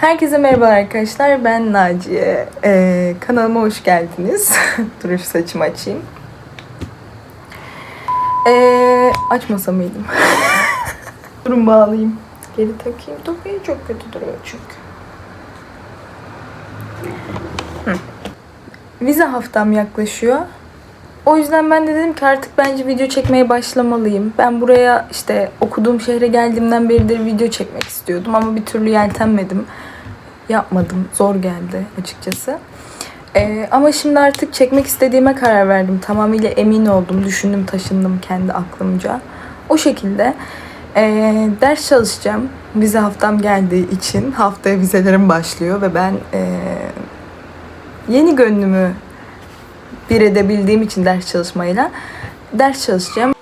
Herkese merhaba arkadaşlar. Ben Naciye. Ee, kanalıma hoş geldiniz. Dur şu saçımı açayım. Ee, açmasa mıydım? Durun bağlayayım. Geri takayım. Tokayı çok kötü duruyor çünkü. Hı. Vize haftam yaklaşıyor. O yüzden ben de dedim ki artık bence video çekmeye başlamalıyım. Ben buraya işte okuduğum şehre geldiğimden beridir video çekmek istiyordum ama bir türlü yeltenmedim. Yapmadım. Zor geldi açıkçası. Ee, ama şimdi artık çekmek istediğime karar verdim. Tamamıyla emin oldum. Düşündüm, taşındım kendi aklımca. O şekilde ee, ders çalışacağım. Vize haftam geldiği için haftaya vizelerim başlıyor ve ben ee, yeni gönlümü bir edebildiğim için ders çalışmayla ders çalışacağım.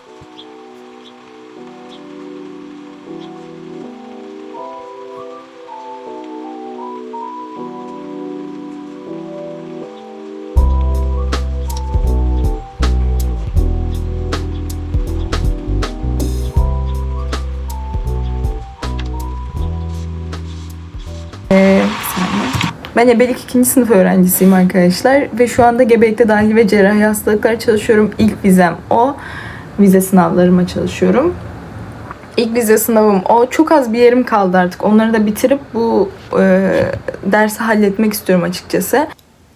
Ben ebelik ikinci sınıf öğrencisiyim arkadaşlar. Ve şu anda gebelikte dahil ve cerrahi hastalıklar çalışıyorum. İlk vizem o. Vize sınavlarıma çalışıyorum. İlk vize sınavım o. Çok az bir yerim kaldı artık. Onları da bitirip bu e, dersi halletmek istiyorum açıkçası.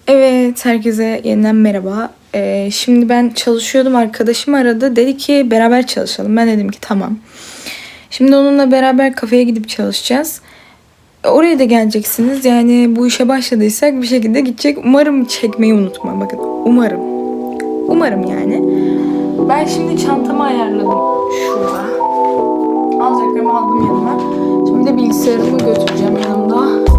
Evet, herkese yeniden merhaba. E, şimdi ben çalışıyordum. Arkadaşım aradı. Dedi ki beraber çalışalım. Ben dedim ki tamam. Şimdi onunla beraber kafeye gidip çalışacağız. Oraya da geleceksiniz. Yani bu işe başladıysak bir şekilde gidecek. Umarım çekmeyi unutma. Bakın umarım. Umarım yani. Ben şimdi çantamı ayarladım. Şurada. Alacaklarımı aldım yanıma. Şimdi de bilgisayarımı götüreceğim yanımda.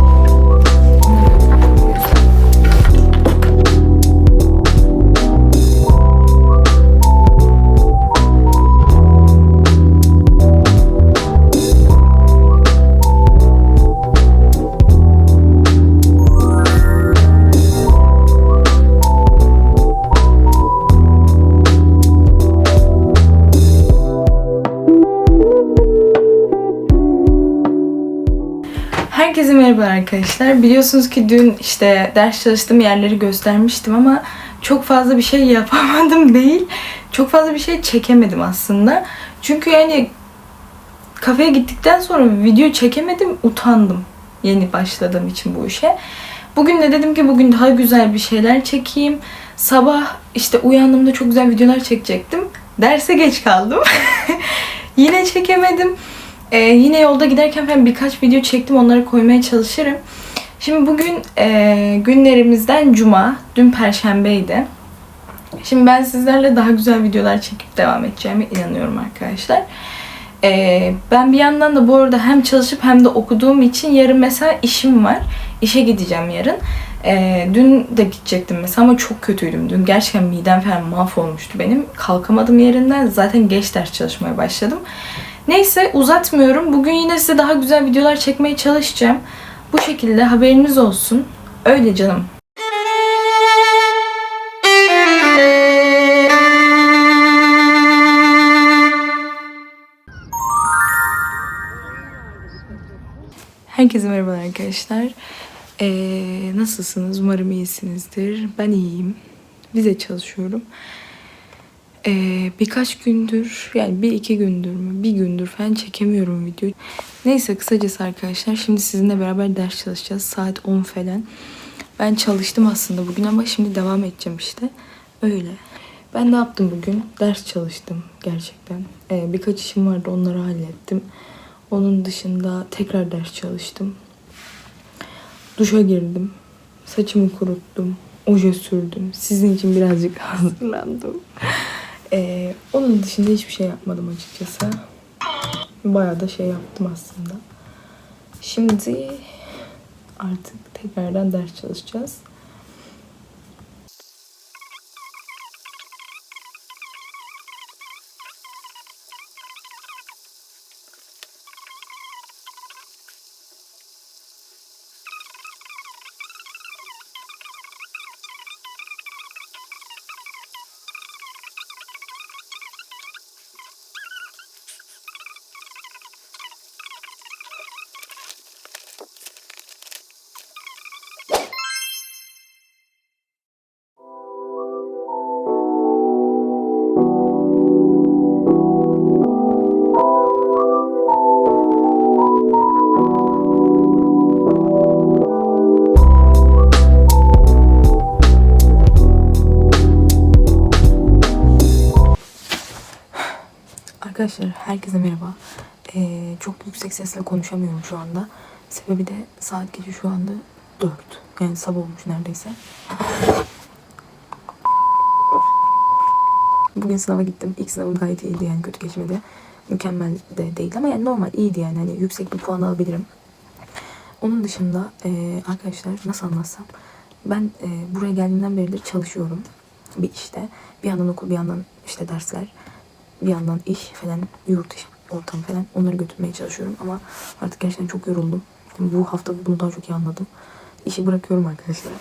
Herkese merhaba arkadaşlar. Biliyorsunuz ki dün işte ders çalıştığım yerleri göstermiştim ama çok fazla bir şey yapamadım değil. Çok fazla bir şey çekemedim aslında. Çünkü yani kafeye gittikten sonra video çekemedim, utandım. Yeni başladığım için bu işe. Bugün de dedim ki bugün daha güzel bir şeyler çekeyim. Sabah işte uyandığımda çok güzel videolar çekecektim. Derse geç kaldım. Yine çekemedim. Ee, yine yolda giderken ben birkaç video çektim. Onları koymaya çalışırım. Şimdi bugün e, günlerimizden cuma. Dün perşembeydi. Şimdi ben sizlerle daha güzel videolar çekip devam edeceğime inanıyorum arkadaşlar. Ee, ben bir yandan da bu arada hem çalışıp hem de okuduğum için yarın mesela işim var. İşe gideceğim yarın. Ee, dün de gidecektim mesela ama çok kötüydüm dün. Gerçekten midem falan mahvolmuştu benim. Kalkamadım yerinden. Zaten geç ders çalışmaya başladım. Neyse uzatmıyorum. Bugün yine size daha güzel videolar çekmeye çalışacağım. Bu şekilde haberiniz olsun. Öyle canım. Herkese merhaba arkadaşlar. Ee, nasılsınız? Umarım iyisinizdir. Ben iyiyim. Vize çalışıyorum. Ee, birkaç gündür yani bir iki gündür mü bir gündür falan çekemiyorum video. Neyse kısacası arkadaşlar şimdi sizinle beraber ders çalışacağız saat 10 falan. Ben çalıştım aslında bugün ama şimdi devam edeceğim işte. Öyle. Ben ne yaptım bugün? Ders çalıştım gerçekten. Ee, birkaç işim vardı onları hallettim. Onun dışında tekrar ders çalıştım. Duşa girdim. Saçımı kuruttum. Oje sürdüm. Sizin için birazcık hazırlandım. Ee, onun dışında hiçbir şey yapmadım açıkçası. Bayağı da şey yaptım aslında. Şimdi artık tekrardan ders çalışacağız. Arkadaşlar herkese merhaba. Ee, çok yüksek sesle konuşamıyorum şu anda. Sebebi de saat gece şu anda 4. Yani sabah olmuş neredeyse. Bugün sınava gittim. İlk sınavım gayet iyiydi yani kötü geçmedi. Mükemmel de değil ama yani normal iyiydi yani. Hani yüksek bir puan alabilirim. Onun dışında e, arkadaşlar nasıl anlatsam ben e, buraya geldiğimden beridir çalışıyorum bir işte. Bir yandan okul bir yandan işte dersler bir yandan iş falan yurt dışı ortamı falan onları götürmeye çalışıyorum ama artık gerçekten çok yoruldum. Bu hafta bunu daha çok iyi anladım. İşi bırakıyorum arkadaşlar.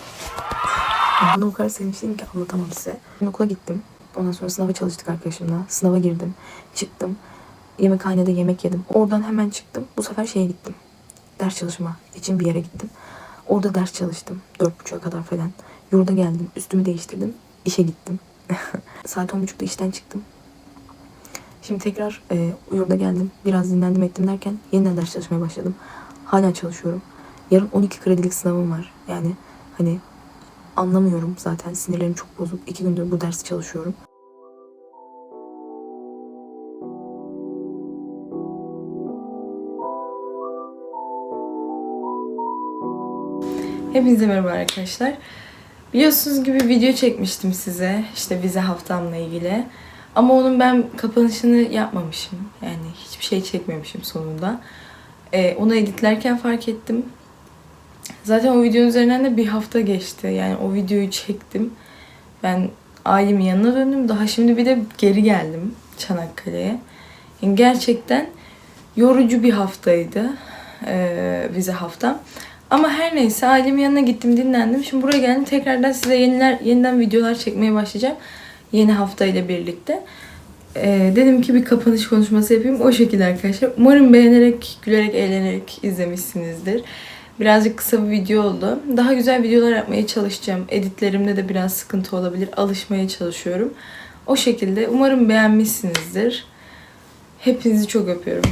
Bana o kadar sevinçliyim ki anlatamam size. Ben okula gittim. Ondan sonra sınava çalıştık arkadaşımla. Sınava girdim. Çıktım. Yemekhanede yemek yedim. Oradan hemen çıktım. Bu sefer şeye gittim. Ders çalışma için bir yere gittim. Orada ders çalıştım. Dört buçuğa kadar falan. Yurda geldim. Üstümü değiştirdim. İşe gittim. Saat on buçukta işten çıktım. Şimdi tekrar e, yurda geldim. Biraz dinlendim ettim derken yeniden ders çalışmaya başladım. Hala çalışıyorum. Yarın 12 kredilik sınavım var. Yani hani anlamıyorum zaten. Sinirlerim çok bozuk. İki gündür bu dersi çalışıyorum. Hepinize merhaba arkadaşlar. Biliyorsunuz gibi video çekmiştim size. işte vize haftamla ilgili. Ama onun ben kapanışını yapmamışım. Yani hiçbir şey çekmemişim sonunda. Ee, onu editlerken fark ettim. Zaten o videonun üzerinden de bir hafta geçti. Yani o videoyu çektim. Ben ailemin yanına döndüm. Daha şimdi bir de geri geldim Çanakkale'ye. Yani gerçekten yorucu bir haftaydı. Vize haftam. Ama her neyse ailemin yanına gittim dinlendim. Şimdi buraya geldim tekrardan size yeniler, yeniden videolar çekmeye başlayacağım. Yeni hafta ile birlikte. Ee, dedim ki bir kapanış konuşması yapayım. O şekilde arkadaşlar. Umarım beğenerek, gülerek, eğlenerek izlemişsinizdir. Birazcık kısa bir video oldu. Daha güzel videolar yapmaya çalışacağım. Editlerimde de biraz sıkıntı olabilir. Alışmaya çalışıyorum. O şekilde. Umarım beğenmişsinizdir. Hepinizi çok öpüyorum.